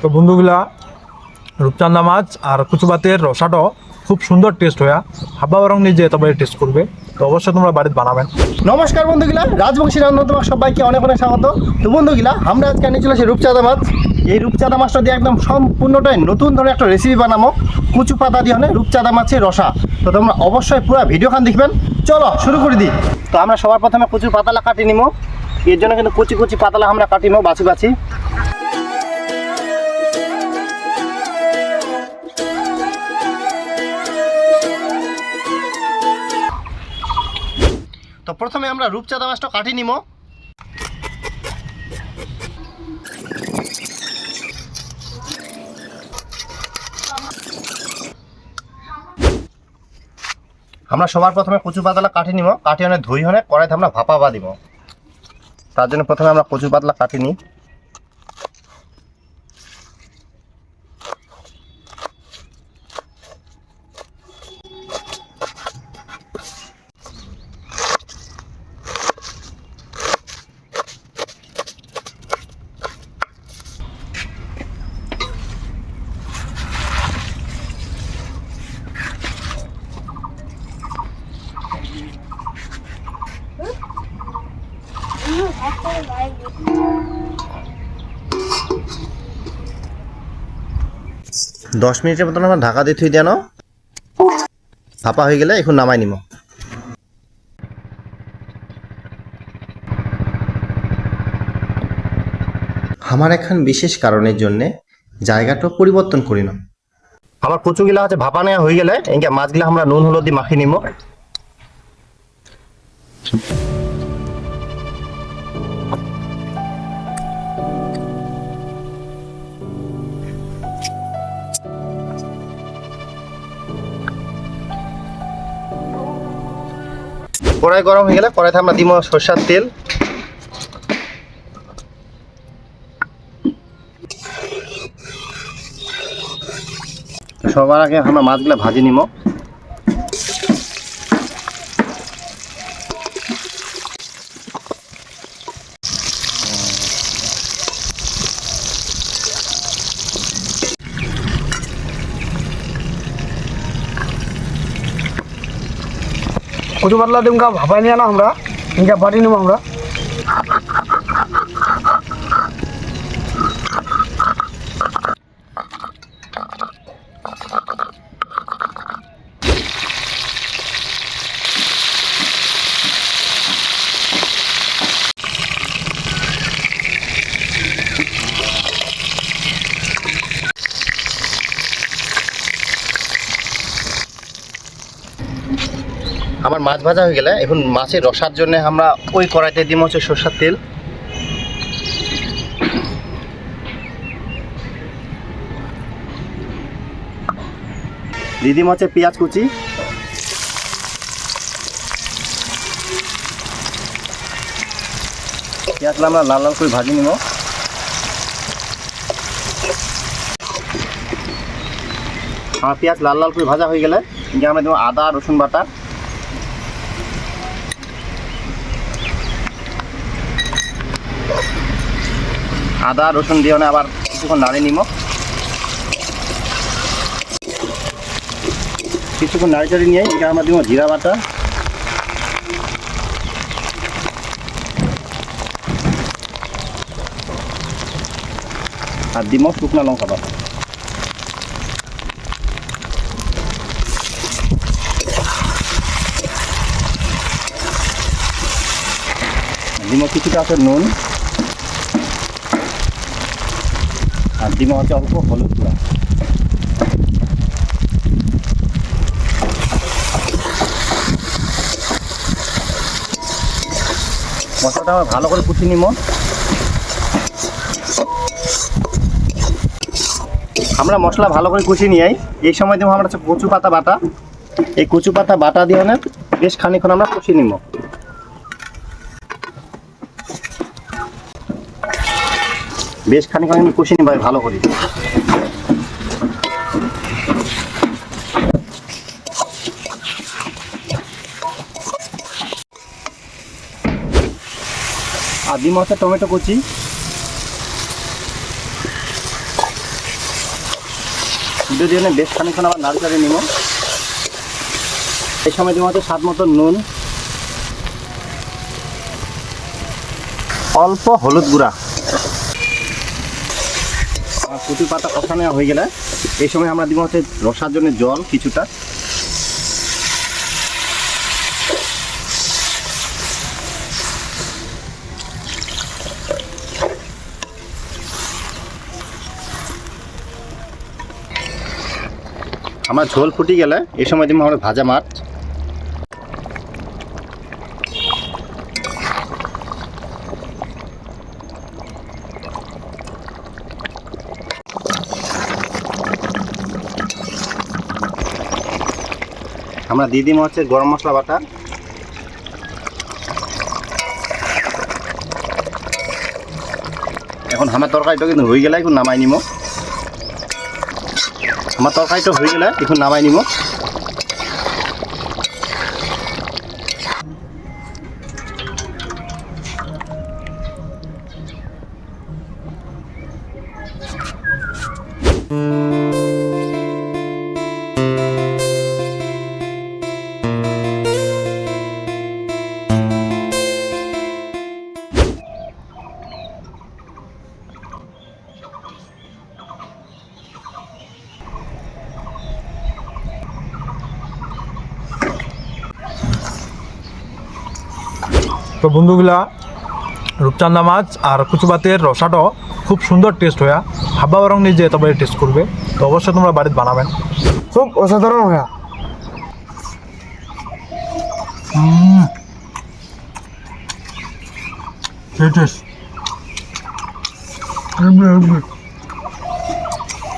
তো বন্ধুগুলা রূপচান্দা মাছ আর কুচুপাতের রসাটাও খুব সুন্দর টেস্ট হয়া হাব্বা বরং নিজে তবে টেস্ট করবে। তো অবশ্যই তোমরা বাড়িতে বানাবেন। নমস্কার বন্ধুগুলা, রাজবংশী রান্না তোমার সবাইকে অনেক অনেক স্বাগত। তো বন্ধুগুলা, আমরা আজকে নিয়ে চলে আসি রূপচাঁদা মাছ। এই রূপচাঁদা মাছটা দিয়ে একদম সম্পূর্ণটাই নতুন ধরনের একটা রেসিপি বানাবো। কুচু পাতা দিয়ে মানে রূপচাঁদা মাছের রসা। তো তোমরা অবশ্যই পুরো ভিডিও খান দেখবেন। চলো, শুরু করে দিই। তো আমরা সবার প্রথমে কুচুর পাতালা কাটি নিবো এর জন্য কিন্তু কুচি কুচি পাতালা আমরা কাটি নেব বাছি বাছি। প্রথমে আমরা রূপচাঁদা মাছটা কাটি নিব আমরা সবার প্রথমে কচু পাতলা কাটি নিব কাটি অনেক ধুই হনে কড়াইতে আমরা ভাপা বা দিব তার জন্য প্রথমে আমরা কচু পাতলা কাটি নিই। দশ মিনিটের মতন আমরা ঢাকা দিয়ে থুই দেন। ভাপা হয়ে গেলে এখন নামাই নিম। আমার এখন বিশেষ কারণের জন্য জায়গাটা পরিবর্তন করি না। আমার কচুগুলা আছে ভাপা নেওয়া হয়ে গেলে এঙ্গে মাছগুলা আমরা নুন, হলুদ দিয়ে মাখিয়ে নিব কড়াই গরম হয়ে গেলে কড়াইতে আমরা দিব সরষার তেল। সবার আগে আমরা মাছগুলো ভাজি নিব কচু পাতলা দিম কা ভাপাই নিয়ে না আমরা ইনকা বাটি নিব আমরা মাছ ভাজা হয়ে গেলে এখন মাছের রসার জন্য আমরা ওই কড়াইতে দিব হচ্ছে সরষার তেল। দিদি মাছের পেঁয়াজ কুচি। পেঁয়াজগুলো আমরা লাল লাল করে ভাজি নিব। আমার পেঁয়াজ লাল লাল করে ভাজা হয়ে গেলে আমরা দেবো আদা, রসুন বাটা। আদা, রসুন দিয়ে আবার কিছুক্ষণ নাড়ে নিব কিছুক্ষণ নাড়ি চাড়ি নিয়ে এটা আমরা দিব জিরা বাটা। আর দিব শুকনো লঙ্কা বাটা। দিব কিছুটা আছে নুন। আর দিব হচ্ছে অল্প হলুদ গুঁড়া। মশলাটা আমরা ভালো করে কুচি নিব। আমরা মশলা ভালো করে কুচি নিয়ে এই সময় দেবো আমরা কচু পাতা বাটা। এই কচু পাতা বাটা দিয়ে বেশ খানিক্ষণ আমরা কুচি নিব। বেশ খানিক্ষণ আমি কষিয়ে নিই, ভাই, ভালো করি। আর ডিম আছে, টমেটো কুচি। দিয়ে বেশ খানিক্ষণ আবার নাড়চাড়ে নিব। এই সময় দিব স্বাদ মতো নুন। অল্প হলুদ গুঁড়া। কচু পাতা কষা নেওয়া হয়ে গেলে এই সময় আমরা দিব হচ্ছে রসার জন্য জল কিছুটা। আমার ঝোল ফুটি গেলে এই সময় দিব আমরা ভাজা মাছ। আমরা দিয়ে দিব হচ্ছে গরম মশলা বাটা। এখন আমার তরকারিটা কিন্তু হয়ে গেলে এখন নামাই নিব আমার তরকারিটা হয়ে গেলে এখন নামাই নিব তো বন্ধুগুলা রূপচান্দা মাছ আর কুচুপাতের রসাটাও খুব সুন্দর টেস্ট হয়া হাব্বা বরং নিজে তবে টেস্ট করবে। তো অবশ্যই তোমরা বাড়িতে বানাবেন। খুব অসাধারণ হয়া টেস্ট